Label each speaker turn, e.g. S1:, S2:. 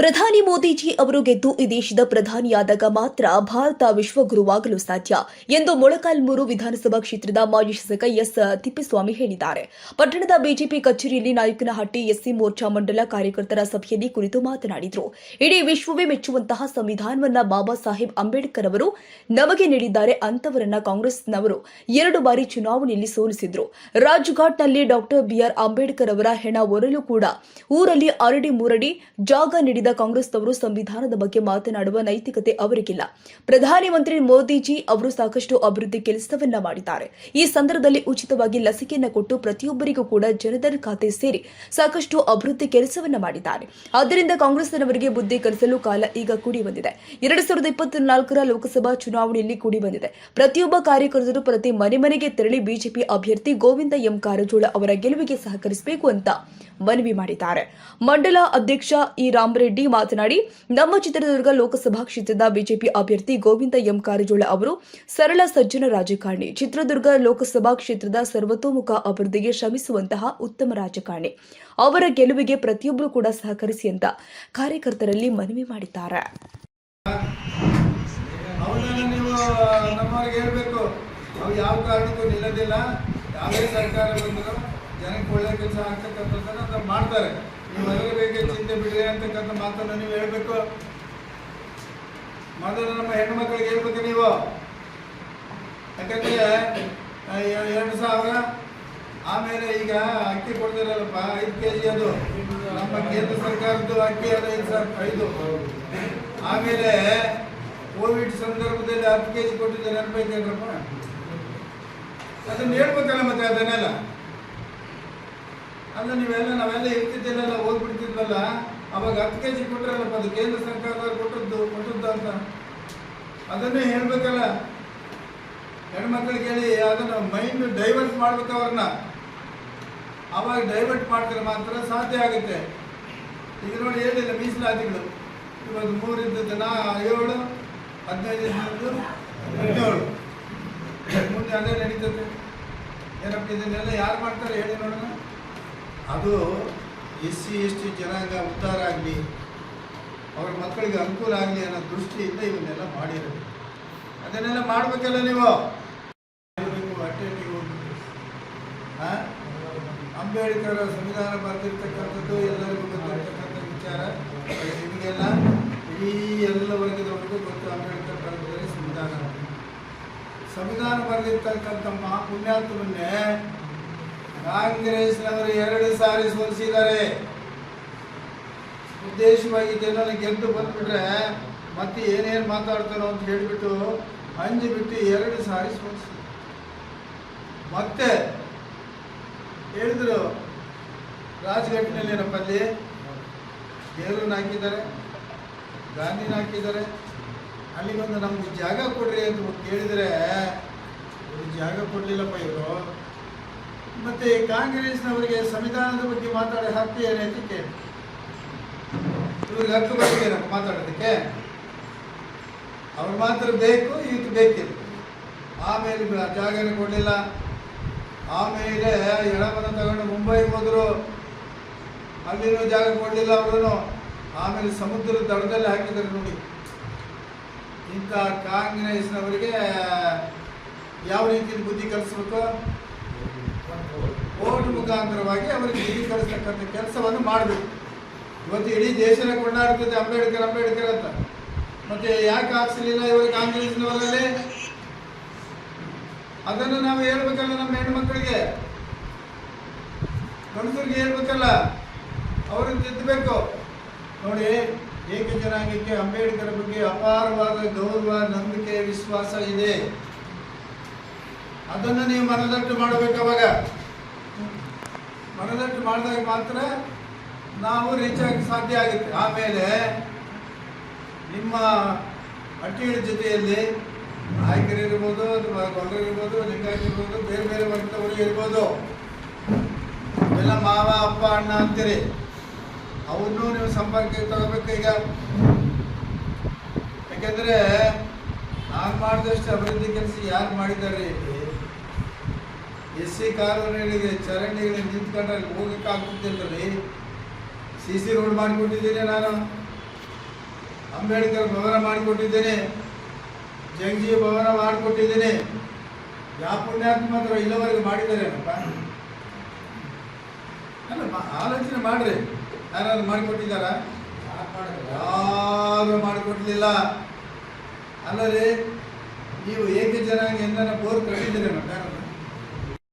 S1: ಪ್ರಧಾನಿ ಮೋದಿಜಿ ಅವರು ಗೆದ್ದು ಈ ದೇಶದ ಪ್ರಧಾನಿಯಾದಾಗ ಮಾತ್ರ ಭಾರತ ವಿಶ್ವಗುರುವಾಗಲು ಸಾಧ್ಯ ಎಂದು ಮೊಳಕಾಲ್ಮೂರು ವಿಧಾನಸಭಾ ಕ್ಷೇತ್ರದ ಮಾಜಿ ಶಾಸಕ ಎಸ್ ತಿಪ್ಪೇಸ್ವಾಮಿ ಹೇಳಿದ್ದಾರೆ. ಪಟ್ಟಣದ ಬಿಜೆಪಿ ಕಚೇರಿಯಲ್ಲಿ ನಾಯಕನಹಟ್ಟಿ ಎಸ್ಸಿ ಮೋರ್ಚಾ ಮಂಡಲ ಕಾರ್ಯಕರ್ತರ ಸಭೆಯಲ್ಲಿ ಕುರಿತು ಮಾತನಾಡಿದರು. ಇಡೀ ವಿಶ್ವವೇ ಮೆಚ್ಚುವಂತಹ ಸಂವಿಧಾನವನ್ನ ಬಾಬಾ ಸಾಹೇಬ್ ಅಂಬೇಡ್ಕರ್ ಅವರು ನಮಗೆ ನೀಡಿದ್ದಾರೆ ಅಂತವರನ್ನ ಕಾಂಗ್ರೆಸ್ನವರು ಎರಡು ಬಾರಿ ಚುನಾವಣೆಯಲ್ಲಿ ಸೋಲಿಸಿದ್ರು. ರಾಜ್ಘಾಟ್ನಲ್ಲಿ ಡಾಕ್ಟರ್ ಬಿಆರ್ ಅಂಬೇಡ್ಕರ್ ಅವರ ಹೆಣ ಒರಲು ಕೂಡ ಊರಲ್ಲಿ ಅರಡಿ ಮೂರಡಿ ಜಾಗ ನೀಡಿದ ಕಾಂಗ್ರೆಸ್ನವರು ಸಂವಿಧಾನದ ಬಗ್ಗೆ ಮಾತನಾಡುವ ನೈತಿಕತೆ ಅವರಿಗಿಲ್ಲ. ಪ್ರಧಾನಮಂತ್ರಿ ಮೋದಿಜಿ ಅವರು ಸಾಕಷ್ಟು ಅಭಿವೃದ್ಧಿ ಕೆಲಸವನ್ನ ಮಾಡಿದ್ದಾರೆ. ಈ ಸಂದರ್ಭದಲ್ಲಿ ಉಚಿತವಾಗಿ ಲಸಿಕೆಯನ್ನ ಕೊಟ್ಟು ಪ್ರತಿಯೊಬ್ಬರಿಗೂ ಕೂಡ ಜನಧನ್ ಖಾತೆ ಸೇರಿ ಸಾಕಷ್ಟು ಅಭಿವೃದ್ಧಿ ಕೆಲಸವನ್ನ ಮಾಡಿದ್ದಾರೆ. ಆದ್ದರಿಂದ ಕಾಂಗ್ರೆಸ್ನವರಿಗೆ ಬುದ್ಧಿ ಕಲಿಸಲು ಕಾಲ ಈಗ ಕೂಡಿ ಬಂದಿದೆ ಎರಡು ಸಾವಿರದ ಇಪ್ಪತ್ನಾಲ್ಕರ ಲೋಕಸಭಾ ಚುನಾವಣೆಯಲ್ಲಿ ಕೂಡಿ ಬಂದಿದೆ ಪ್ರತಿಯೊಬ್ಬ ಕಾರ್ಯಕರ್ತರು ಪ್ರತಿ ಮನೆ ಮನೆಗೆ ತೆರಳಿ ಬಿಜೆಪಿ ಅಭ್ಯರ್ಥಿ ಗೋವಿಂದ ಎಂ ಕಾರಜೋಳ ಅವರ ಗೆಲುವಿಗೆ ಸಹಕರಿಸಬೇಕು ಅಂತ ಮನವಿ ಮಾಡಿದ್ದಾರೆ. ಮಂಡಲ ಅಧ್ಯಕ್ಷ ಇ ರಾಮರೆಡ್ಡಿ ಮಾತನಾಡಿ, ನಮ್ಮ ಚಿತ್ರದುರ್ಗ ಲೋಕಸಭಾ ಕ್ಷೇತ್ರದ ಬಿಜೆಪಿ ಅಭ್ಯರ್ಥಿ ಗೋವಿಂದ ಎಂ ಕಾರಜೋಳ ಅವರು ಸರಳ ಸಜ್ಜನ ರಾಜಕಾರಣಿ. ಚಿತ್ರದುರ್ಗ ಲೋಕಸಭಾ ಕ್ಷೇತ್ರದ ಸರ್ವತೋಮುಖ ಅಭಿವೃದ್ಧಿಗೆ ಶ್ರಮಿಸುವಂತಹ ಉತ್ತಮ ರಾಜಕಾರಣಿ. ಅವರ ಗೆಲುವಿಗೆ ಪ್ರತಿಯೊಬ್ಬರು ಕೂಡ ಸಹಕರಿಸಿ ಅಂತ ಕಾರ್ಯಕರ್ತರಲ್ಲಿ ಮನವಿ ಮಾಡಿದ್ದಾರೆ.
S2: ಯಾವುದೇ ಸರ್ಕಾರ ಬಂದರೂ ಜನಕ್ಕೆ ಒಳ್ಳೆ ಕೆಲಸ ಆಗ್ತಕ್ಕಂಥದ್ದನ್ನು ಮಾಡ್ತಾರೆ. ಅದರ ಬಗ್ಗೆ ಚಿಂತೆ ಬಿಡ್ರಿ ಅಂತಕ್ಕಂಥ ಮಾತನ್ನು ನೀವು ಹೇಳ್ಬೇಕು. ಮೊದಲು ನಮ್ಮ ಹೆಣ್ಣು ಮಕ್ಕಳಿಗೆ ಹೇಳ್ಬೇಕು ನೀವು. ಯಾಕಂದ್ರೆ ಎರಡು ಸಾವಿರ, ಆಮೇಲೆ ಈಗ ಅಕ್ಕಿ ಕೊಡ್ತಿರಲ್ಲಪ್ಪ, ಐದು ಕೆ ಜಿ ಅದು. ನಮ್ಮ ಕೇಂದ್ರ ಸರ್ಕಾರದ್ದು ಅಕ್ಕಿ ಅದು ಐದು ಸಾವಿರ ಐದು. ಆಮೇಲೆ ಕೋವಿಡ್ ಸಂದರ್ಭದಲ್ಲಿ ಹತ್ತು ಕೆ ಜಿ ಕೊಟ್ಟಿದ್ದೆ ನೆನಪೈತೇನ್ರಪ್ಪ ಅದನ್ನ ಹೇಳ್ಬೇಕಲ್ಲ ಮತ್ತೆ ಅದನ್ನೆಲ್ಲ. ಅಲ್ಲ, ನೀವೆಲ್ಲ, ನಾವೆಲ್ಲ ಇರ್ತಿದ್ದಿಲ್ಲ ಹೋಗ್ಬಿಡ್ತಿದ್ವಲ್ಲ? ಅವಾಗ ಹತ್ತು ಕೆ ಜಿ ಕೊಟ್ಟರಲ್ಲಪ್ಪ ಅದು ಕೇಂದ್ರ ಸರ್ಕಾರದವ್ರು ಕೊಟ್ಟದ್ದು ಕೊಟ್ಟದ್ದು ಅಂತ. ಅದನ್ನೇ ಹೇಳ್ಬೇಕಲ್ಲ. ಹೆಣ್ಮಕ್ಳಿಗೆ ಹೇಳಿ, ಅದನ್ನು ಮೈಂಡ್ ಡೈವರ್ಟ್ ಮಾಡ್ಬೇಕು ಅವ್ರನ್ನ. ಅವಾಗ ಡೈವರ್ಟ್ ಮಾಡಿದ್ರೆ ಮಾತ್ರ ಸಾಧ್ಯ ಆಗುತ್ತೆ. ಈಗ ನೋಡಿ, ಹೇಳಿಲ್ಲ, ಮೀಸಲಾತಿಗಳು. ಇವಾಗ ಮೂರಿಂದ ಜನ ಏಳು, ಹದಿನೈದು ಹದಿನೇಳು. ಮುಂದೆ ಅದೇ ನಡೀತದೆ. ಏನಪ್ಪ, ಇದನ್ನೆಲ್ಲ ಯಾರು ಮಾಡ್ತಾರೆ? ಹೇಳಿ ನೋಡೋಣ. ಅದು ಎಸ್ ಸಿ ಎಸ್ ಟಿ ಜನಾಂಗ ಉದ್ಧಾರ ಆಗಲಿ ಅವ್ರ ಮಕ್ಕಳಿಗೆ ಅನುಕೂಲ ಆಗಲಿ ಅನ್ನೋ ದೃಷ್ಟಿಯಿಂದ ಇವನ್ನೆಲ್ಲ ಮಾಡಿರೋದು. ಅದನ್ನೆಲ್ಲ ಮಾಡಬೇಕಲ್ಲ ನೀವು? ನೀವು ಹೋಗ್ಬಿಟ್ಟು ಆ? ಅಂಬೇಡ್ಕರ್ ಸಂವಿಧಾನ ಬರೆದಿರ್ತಕ್ಕಂಥದ್ದು ಎಲ್ಲರಿಗೂ ಗೊತ್ತಿರ್ತಕ್ಕಂಥ ವಿಚಾರ. ನಿಮಗೆಲ್ಲ ಇಡೀ ಎಲ್ಲ ವರ್ಗದವರೆಗೂ ಗೊತ್ತು ಅಂಬೇಡ್ಕರ್ ಬರೆದಿದ್ದಾರೆ ಸಂವಿಧಾನ ಸಂವಿಧಾನ ಬರೆದಿರ್ತಕ್ಕಂಥ ಮಹಾ ಪುಣ್ಯಾತ್ಮನ್ನೇ ಕಾಂಗ್ರೆಸ್ನವರು ಎರಡು ಸಾರಿ ಸೋಲಿಸಿದ್ದಾರೆ. ಉದ್ದೇಶವಾಗಿ ಜನರನ್ನು ಗೆದ್ದು ಬಂದ್ಬಿಟ್ರೆ ಮತ್ತೆ ಏನೇನು ಮಾತಾಡ್ತಾರೋ ಅಂತ ಹೇಳಿಬಿಟ್ಟು ಹಂಜಿ ಬಿಟ್ಟು ಎರಡು ಸಾರಿ ಸೋಲಿಸಿದ್ರು. ಮತ್ತೆ ಹೇಳಿದ್ರು ರಾಜಘಟ್ಟಿನಲ್ಲಿ ಏನಪ್ಪ ಅಲ್ಲಿ? ನೆಹರೂನ ಹಾಕಿದ್ದಾರೆ, ಗಾಂಧಿನ ಹಾಕಿದ್ದಾರೆ. ಅಲ್ಲಿಗೊಂದು ನಮ್ಗೆ ಜಾಗ ಕೊಡ್ರಿ ಅಂತ ಕೇಳಿದರೆ ಜಾಗ ಕೊಡಲಿಲ್ಲಪ್ಪ ಇವರು. ಮತ್ತೆ ಕಾಂಗ್ರೆಸ್ನವರಿಗೆ ಸಂವಿಧಾನದ ಬಗ್ಗೆ ಮಾತಾಡೋ ಹಕ್ಕು ಏನೇ ಅಂತ ಕೇಳಿ ಇವ್ರಿಗೆ ಹಕ್ಕು ಬೇಕೇನಪ್ಪ ಮಾತಾಡೋದಕ್ಕೆ? ಅವ್ರು ಮಾತ್ರ ಬೇಕು ಇವತ್ತು ಬೇಕಿಲ್ಲ. ಆಮೇಲೆ ಜಾಗನ ಕೊಡಲಿಲ್ಲ. ಆಮೇಲೆ ಎಡಮನ ತಗೊಂಡು ಮುಂಬೈಗೆ ಹೋದರು. ಅಲ್ಲಿನೂ ಜಾಗ ಕೊಡಲಿಲ್ಲ ಅವರು ಆಮೇಲೆ ಸಮುದ್ರದ ದಡದಲ್ಲಿ ಹಾಕಿದ್ದಾರೆ ನೋಡಿ. ಇಂಥ ಕಾಂಗ್ರೆಸ್ನವರಿಗೆ ಯಾವ ರೀತಿಯಲ್ಲಿ ಬುದ್ಧಿ ಕಲಿಸ್ಬೇಕು? ಓಟ್ ಮುಖಾಂತರವಾಗಿ ಅವರಿಗೆ ಬುದ್ಧಿ ಕಲಿಸ್ತಕ್ಕಂಥ ಕೆಲಸವನ್ನು ಮಾಡಬೇಕು. ಇವತ್ತು ಇಡೀ ದೇಶನೇ ಕೊಂಡಾಡ್ತದೆ ಅಂಬೇಡ್ಕರ್ ಅಂಬೇಡ್ಕರ್ ಅಂತ. ಮತ್ತೆ ಯಾಕೆ ಹಾಕ್ಸಲಿಲ್ಲ ಇವರು ಕಾಂಗ್ರೆಸ್ನವರಲ್ಲಿ ಅದನ್ನು ನಾವು ಹೇಳ್ಬೇಕಲ್ಲ ನಮ್ಮ ಹೆಣ್ಮಕ್ಳಿಗೆ. ಗಂಡಸರಿಗೆ ಹೇಳ್ಬೇಕಲ್ಲ, ಅವರು ತಿದ್ದಬೇಕು ನೋಡಿ ಏಕ ಜನಾಂಗಕ್ಕೆ ಅಂಬೇಡ್ಕರ್ ಬಗ್ಗೆ ಅಪಾರವಾದ ಗೌರವ, ನಂಬಿಕೆ, ವಿಶ್ವಾಸ ಇದೆ. ಅದನ್ನು ನೀವು ಮನದಟ್ಟು ಮಾಡಬೇಕು ಅವಾಗ. ಮನದಟ್ಟು ಮಾಡಿದಾಗ ಮಾತ್ರ ನಾವು ರೀಚ್ ಆಗಿ ಸಾಧ್ಯ ಆಗುತ್ತೆ. ಆಮೇಲೆ ನಿಮ್ಮ ಹಟ್ಟಿಗಳ ಜೊತೆಯಲ್ಲಿ ನಾಯಕರು ಇರ್ಬೋದು ಅಥವಾ ಗೊಲ್ಲರು ಇರ್ಬೋದು ಲಿಂಗಾಯತ ಇರ್ಬೋದು, ಬೇರೆ ಬೇರೆ ವರ್ಗದವರು ಇರ್ಬೋದು. ಎಲ್ಲ ಮಾವ, ಅಪ್ಪ, ಅಣ್ಣ ಅಂತೀರಿ. ಅವನ್ನೂ ನೀವು ಸಂಪರ್ಕಕ್ಕೆ ತಗೋಬೇಕು ಈಗ. ಯಾಕೆಂದ್ರೆ ನಾನು ಮಾಡಿದಷ್ಟು ಅಭಿವೃದ್ಧಿ ಕೆಲಸ ಯಾರು ಮಾಡಿದ್ದಾರೆ ಎಸ್ ಸಿ ಕಾಲೋನಿಗಳಿಗೆ ಚರಂಡಿಗಳಿಗೆ ನಿಂತ್ಕೊಂಡ್ರೆ ಅಲ್ಲಿ ಹೋಗಕ್ಕೆ ಆಗ್ತಿದ್ದಿಲ್ಲರಿ ಸಿ ಸಿ ರೋಡ್ ಮಾಡಿಕೊಟ್ಟಿದ್ದೀನಿ ನಾನು. ಅಂಬೇಡ್ಕರ್ ಭವನ ಮಾಡಿಕೊಟ್ಟಿದ್ದೇನೆ. ಜಂಗಿ ಭವನ ಮಾಡಿಕೊಟ್ಟಿದ್ದೇನೆ. ಯಾವ ಇಲ್ಲವರೆಗೆ ಮಾಡಿದ್ದಾರೆ ಅಲ್ಲ ಆಲೋಚನೆ ಮಾಡ್ರಿ. ಯಾರಾದ್ರು ಮಾಡಿಕೊಟ್ಟಿದ್ದಾರ? ಯಾರು ಮಾಡಿಕೊಟ್ಟಿಲ್ಲ. ಅಲ್ಲದೆ ನೀವು ಏಕೆ ಜನ ಎಂದನ ಬೋರ್ ಕಟ್ಟಿದ್ದೀರಿ ಯಾರಾದ್ರು